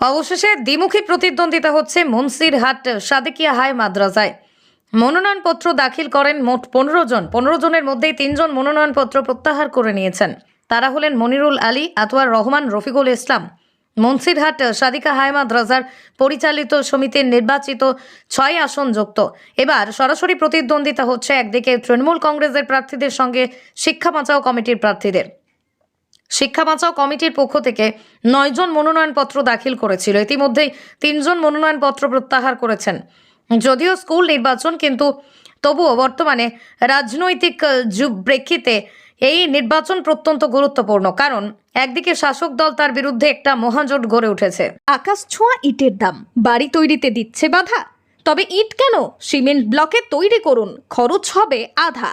অবশেষে দ্বিমুখী প্রতিদ্বন্দ্বিতা হচ্ছে মুন্সিরহাট সাদেকিয়া হাই মাদ্রাসায় মনোনয়নপত্র দাখিল করেন মোট পনেরো জন। পনেরো জনের মধ্যেই তিনজন মনোনয়নপত্র প্রত্যাহার করে নিয়েছেন। তারা হলেন মনিরুল আলী আতোয়ার রহমান, রফিকুল ইসলাম। মনসিরহাট সাদিকা হাই মাদ্রাসার পরিচালিত সমিতির নির্বাচিত ছয় আসন যুক্ত এবার সরাসরি প্রতিদ্বন্দ্বিতা হচ্ছে একদিকে তৃণমূল কংগ্রেসের প্রার্থীদের সঙ্গে শিক্ষা বাঁচাও কমিটির প্রার্থীদের। শিক্ষা বাঁচাও কমিটির পক্ষ থেকে নয়জন মনোনয়নপত্র দাখিল করেছিল। ইতিমধ্যেই তিনজন মনোনয়নপত্র প্রত্যাহার করেছেন। যদিও স্কুল নির্বাচন, কিন্তু তবুও বর্তমানে রাজনৈতিক প্রেক্ষিতে এই নির্বাচন প্রত্যন্ত গুরুত্বপূর্ণ। কারণ একদিকে শাসক দল তার বিরুদ্ধে একটা মহাজোট গড়ে উঠেছে। আকাশ ছোঁয়া ইটের দাম। বাড়ি তৈরিতে দিচ্ছে বাধা। তবে ইট কেন? সিমেন্ট ব্লকে তৈরি করুন। খরচ হবে আধা।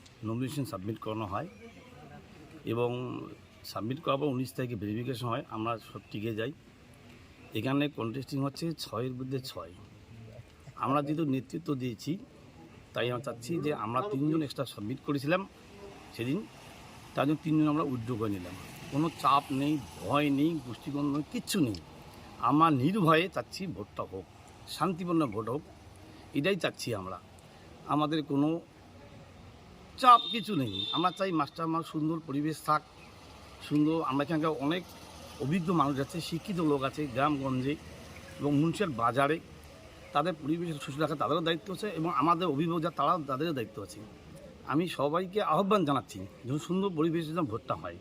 নমিনেশন সাবমিট করানো হয় এবং সাবমিট করার পর উনিশ তারিখে ভেরিফিকেশন হয়, আমরা সব টিকে যাই। এখানে কন্টেস্টিং হচ্ছে ছয়ের বিরুদ্ধে ছয়। আমরা যেহেতু নেতৃত্ব দিয়েছি, তাই আমরা চাচ্ছি যে আমরা তিনজন এক্সট্রা সাবমিট করেছিলাম সেদিন, তার জন্য তিনজন আমরা উদ্যোগ করে নিলাম। কোনো চাপ নেই, ভয় নেই গোষ্ঠীকরণ নেই, কিচ্ছু নেই। আমার নির্ভয়ে চাচ্ছি ভোটটা হোক, শান্তিপূর্ণ ভোট হোক, এটাই চাচ্ছি আমরা। আমাদের কোনো চাপ কিছু নেই। আমরা চাই মাস্টার আমার সুন্দর পরিবেশ থাক, সুন্দর, আমরা এখানকার অনেক অভিজ্ঞ মানুষ আছে, শিক্ষিত লোক আছে গ্রামগঞ্জে এবং মুন্সিয়াল বাজারে। তাদের পরিবেশ সুস্থ রাখা তাদেরও দায়িত্ব আছে এবং আমাদের অভিভাবক যা, তারাও তাদেরও দায়িত্ব আছে। আমি সবাইকে আহ্বান জানাচ্ছি যেন সুন্দর পরিবেশে যেন ভোটটা হয়।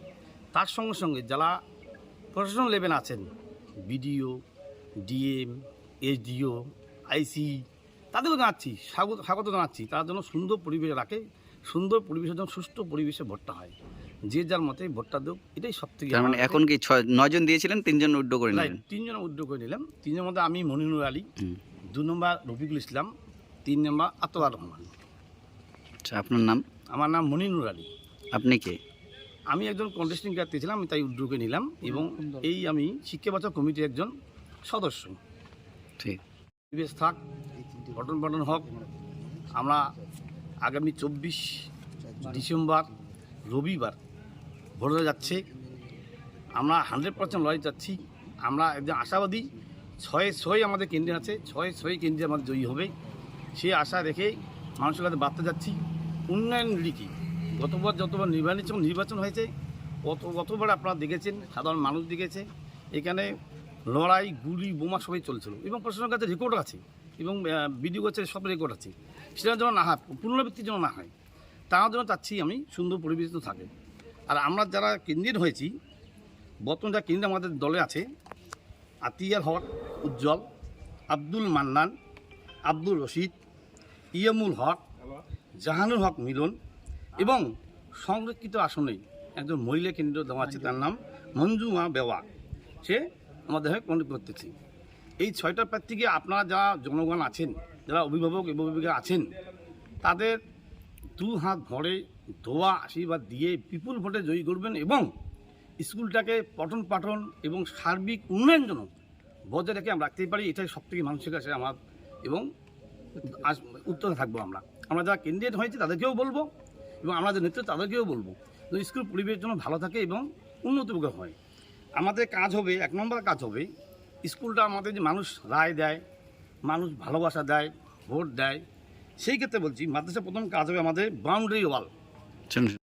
তার সঙ্গে সঙ্গে যারা প্রশাসন লেভেল আছেন, বিডিও, ডিএম, এসডিও, আইসি তাদেরও জানাচ্ছি, স্বাগত স্বাগত জানাচ্ছি। তার জন্য সুন্দর পরিবেশ রাখে সুন্দর পরিবেশের জন্য সুষ্ঠু পরিবেশে ভোটটা হয় যে যার মতে ভোটটা দেব এটাই সব থেকে মানে এখন কি ছয় নয়জন দিয়েছিলেন তিনজন উড্ড করে নিলেন? তিনজন উদ্যোগ করে নিলাম। তিনজনের মধ্যে আমি মনিনুর আলী। দু নম্বর রফিকুল ইসলাম তিন নম্বর আতোয়ার রহমান। আচ্ছা আপনার নাম? আমার নাম মনিনুর আলী। আপনি কে? আমি একজন কন্টেস্টিং প্রার্থী ছিলাম আমি তাই উদ্যোগে নিলাম এবং এই আমি শিক্ষা বাঁচাও কমিটির একজন সদস্য। ঠিক। পরিবেশ থাক পঠন পাঠন হোক আমরা আগামী চব্বিশ ডিসেম্বর রবিবার ভোট যাচ্ছে। আমরা হান্ড্রেড পার্সেন্ট লড়াই যাচ্ছি আমরা একজন আশাবাদী, ছয় ছয় আমাদের কেন্দ্রে আছে, ছয় ছয় কেন্দ্রে আমাদের জয়ী হবে। সেই আশা রেখে মানুষের কাছে বার্তা যাচ্ছি, উন্নয়ন লিখি গতবার যতবার নির্বাচন নির্বাচন হয়েছে কত গতবার আপনারা দেখেছেন, সাধারণ মানুষ দেখেছে। এখানে লড়াই, গুলি, বোমা সবাই চলছিল। এবং প্রশাসনের কাছে রেকর্ড আছে, এবং বিডিও কাছে সব রেকর্ড আছে। সেটা যেন না হয় পুনরাবৃত্তির জন্য না হয় তার জন্য চাচ্ছি আমি সুন্দর পরিবেশিত থাকে। আর আমরা যারা কেন্দ্রের হয়েছি, বর্তমান যা কেন্দ্রে আমাদের দলে আছে, আতিয়ার হক, উজ্জ্বল, আব্দুল মান্নান আব্দুল রশিদ, ইয়ামুল হক জাহানুর হক মিলন এবং সংরক্ষিত আসনে একজন মহিলা কেন্দ্র দেওয়া আছে, তার নাম মঞ্জুমা বেওয়া। সে আমাদের হয়ে কন্ট্যাক্ট করতেছি এই ছয়টা প্রার্থীকে আপনারা যারা জনগণ আছেন, যারা অভিভাবক, অভিভাবিকা আছেন, তাদের দু হাত ভরে ধোয়া আশীর্বাদ দিয়ে বিপুল ভোটে জয়ী করবেন এবং স্কুলটাকে পঠন পাঠন এবং সার্বিক উন্নয়ন জন্য বজায় রেখে আমরা রাখতেই পারি, এটাই সব থেকে মানুষের কাছে আমার এবং উত্তরে থাকব আমরা। আমরা যারা ক্যান্ডিডেট হয়েছে, তাদেরকেও বলব এবং আমরা যে নেতৃত্ব, তাদেরকেও বলব। স্কুল পরিবেশ যেন ভালো থাকে এবং উন্নতিমুখী হয়। আমাদের কাজ হবে এক নম্বর কাজ হবে স্কুলটা আমাদের যে মানুষ রায় দেয় মানুষ ভালোবাসা দেয় ভোট দেয় সেই ক্ষেত্রে বলছি মাদ্রাসা প্রথম কাজ হবে আমাদের বাউন্ডারি ওয়াল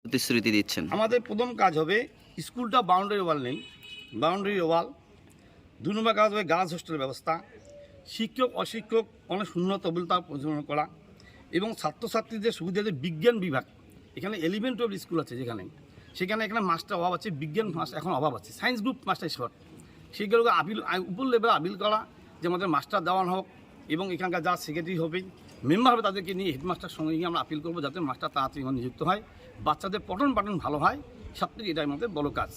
প্রতিশ্রুতি দিচ্ছেন। আমাদের প্রথম কাজ হবে স্কুলটা বাউন্ডারি ওয়াল নেই বাউন্ডারি ওয়াল দু নম্বর কাজ হবে গার্লস হোস্টেলের ব্যবস্থা শিক্ষক অশিক্ষক অনেক শূন্য তবিলতা পরিচালনা করা এবং ছাত্রছাত্রীদের সুবিধাদের বিজ্ঞান বিভাগ এখানে এলিভেন টুয়েলভ স্কুল আছে যেখানে। সেখানে এখানে মাস্টার অভাব আছে, বিজ্ঞান মাস্টার এখন অভাব আছে সায়েন্স গ্রুপ মাস্টার শর্ট সেগুলোকে আপিল উপর লেভেলে আপিল করা, যে আমাদের মাস্টার দেওয়ান হোক এবং এখানকার যা সেক্রেটারি হবে মেম্বার হবে তাদেরকে নিয়ে হেডমাস্টার সঙ্গে গিয়ে আমরা আপিল করব যাতে মাস্টার তাড়াতাড়ি নিযুক্ত হয়, বাচ্চাদের পঠন পাঠন ভালো হয়, সব থেকে এটাই আমাদের বড় কাজ।